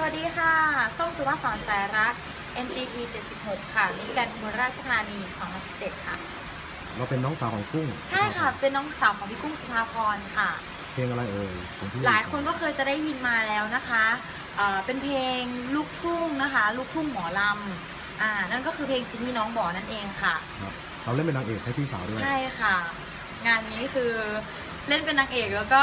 สวัสดีค่ะ ส้มสุภาพสอนสายรัก MGT 76 ค่ะ มิสแกรนด์อุบลราชธานี 2017 ค่ะ เราเป็นน้องสาวของกุ้งใช่ค่ะ เป็นน้องสาวของพี่กุ้งสุภาพรค่ะ เพลงอะไรเอ่ยของพี่หลายคนก็เคยจะได้ยินมาแล้วนะคะเอ่อเป็นเพลงลูกทุ่งนะคะ ลูกทุ่งหมอลำอ่า นั่นก็คือเพลงซินี่น้องบ่อนั่นเองค่ะครับเราเล่นเป็นนางเอกให้พี่สาวด้วย ใช่ค่ะ งานนี้คือเล่นเป็นนางเอกแล้วก็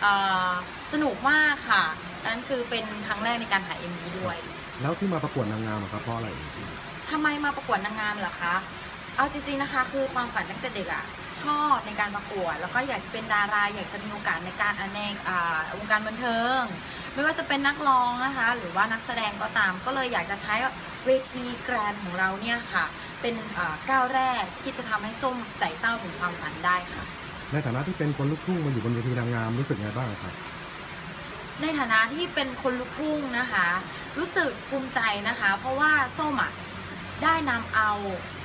เอ่อสนุกมากค่ะ นั่นคือเป็นครั้งแรกในการถ่าย MV ด้วย แล้วที่มาประกวดนางงามอะครับเพราะอะไรเอ่ยทำไมมาประกวดนางงามเหรอคะ เอาจริงๆนะคะ คือความฝันตั้งแต่เด็กอะชอบในการประกวด แล้วก็อยากจะเป็นดาราอยากจะมีโอกาสในการอ่าในอ่าวงการบันเทิง ไม่ว่าจะเป็นนักร้องนะคะ หรือว่านักแสดงก็ตาม ก็เลยอยากจะใช้เวทีแกรนด์ของเราเนี่ยค่ะ เป็นอ่าก้าวแรกที่จะทำให้ส้มไต่เต้าถึงความฝันได้ค่ะ ในฐานะที่เป็นคนลูกทุ่งมาอยู่บนเวทีนางงามรู้สึกไงบ้างครับ ในฐานะที่เป็นคนลูกทุ่งนะคะ รู้สึกภูมิใจนะคะ เพราะว่าส้มอะได้นำเอา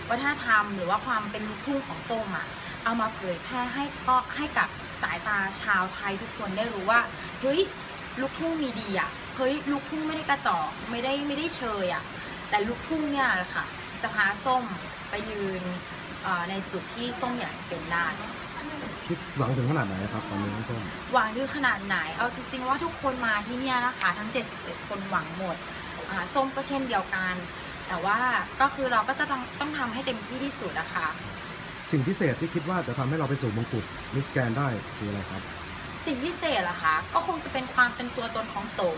วัฒนธรรม หรือว่าความเป็นลูกทุ่งของส้มอะเอามาเผยแพร่ให้ก็ให้กับสายตาชาวไทยทุกคนได้รู้ว่าเฮ้ยลูกทุ่งมีดีอะเฮ้ยลูกทุ่งไม่ได้กระจอกไม่ได้ไม่ได้เชยอะแต่ลูกทุ่งเนี่ยแหละค่ะ จะพาส้มไปยืนในจุดที่ส้มอยากจะเป็นได้ คิดหวังถึงขนาดไหนครับตอนนี้น้องส้มหวังดื้อขนาดไหน เอาจริงๆว่าทุกคนมาที่เนี่ยนะคะ ทั้ง 77 คนหวังหมดอ่าส้มก็เช่นเดียวกัน แต่ว่าก็คือเราก็จะต้องต้องทำให้เต็มที่ที่สุดอะค่ะ สิ่งพิเศษที่คิดว่าจะทำให้เราไปสู่มงกุฎมิสแกนได้คืออะไรครับ สิ่งพิเศษอะคะ ก็คงจะเป็นความเป็นตัวตนของสม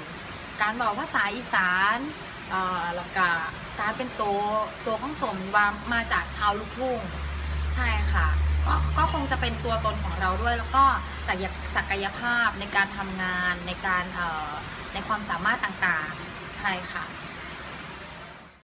การบอกภาษาอีสานเอ่อแล้วก็การเป็นตัวตัวของสมว่ามาจากชาวลูกทุ่ง ใช่ค่ะ ก็ก็คงจะเป็นตัวตนของเราด้วย แล้วก็ศักยศักยภาพในการทำงานในการเอ่อในความสามารถต่างๆ ใช่ค่ะ